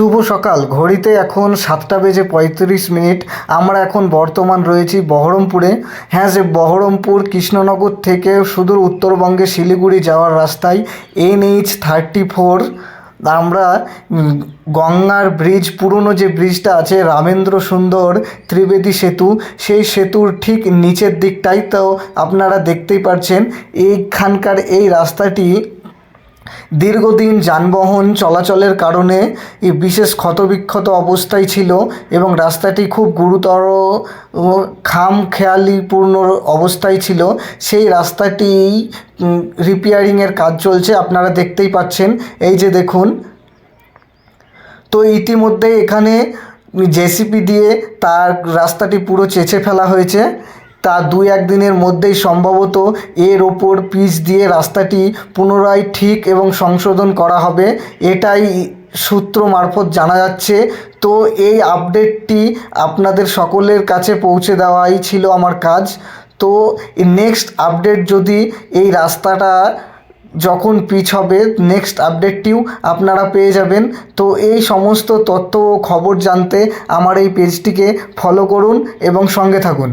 শুভ সকাল। ঘড়িতে এখন সাতটা বেজে পঁয়ত্রিশ মিনিট। আমরা এখন বর্তমান রয়েছি বহরমপুরে। হ্যাঁ যে বহরমপুর কৃষ্ণনগর থেকে সুদূর উত্তরবঙ্গে শিলিগুড়ি যাওয়ার রাস্তায় এনএইচ থার্টি ফোর। আমরা গঙ্গার ব্রিজ, পুরনো যে ব্রিজটা আছে, রামেন্দ্র সুন্দর ত্রিবেদী সেতু, সেই সেতুর ঠিক নিচের দিকটাই তো আপনারা দেখতেই পাচ্ছেন এইখানকার এই রাস্তাটি দীর্ঘদিন যানবাহন চলাচলের কারণে এই বিশেষ ক্ষতবিক্ষত অবস্থায় ছিল এবং রাস্তাটি খুব গুরুতর খাম খেয়ালিপূর্ণ অবস্থায় ছিল। সেই রাস্তাটি রিপেয়ারিংয়ের কাজ চলছে, আপনারা দেখতেই পাচ্ছেন। এই যে দেখুন। তো ইতিমধ্যে এখানে জেসিপি দিয়ে তার রাস্তাটি পুরো চেঁচে ফেলা হয়েছে। তা দুই একদিনের মধ্যেই সম্ভবত এর ওপর পিচ দিয়ে রাস্তাটি পুনরায় ঠিক এবং সংশোধন করা হবে, এটাই সূত্র মারফত জানা যাচ্ছে। তো এই আপডেটটি আপনাদের সকলের কাছে পৌঁছে দেওয়াই ছিল আমার কাজ। তো নেক্সট আপডেট যদি এই রাস্তাটা যখন পিচ হবে নেক্সট আপডেটটিও আপনারা পেয়ে যাবেন। তো এই সমস্ত তথ্য ও খবর জানতে আমার এই পেজটিকে ফলো করুন এবং সঙ্গে থাকুন।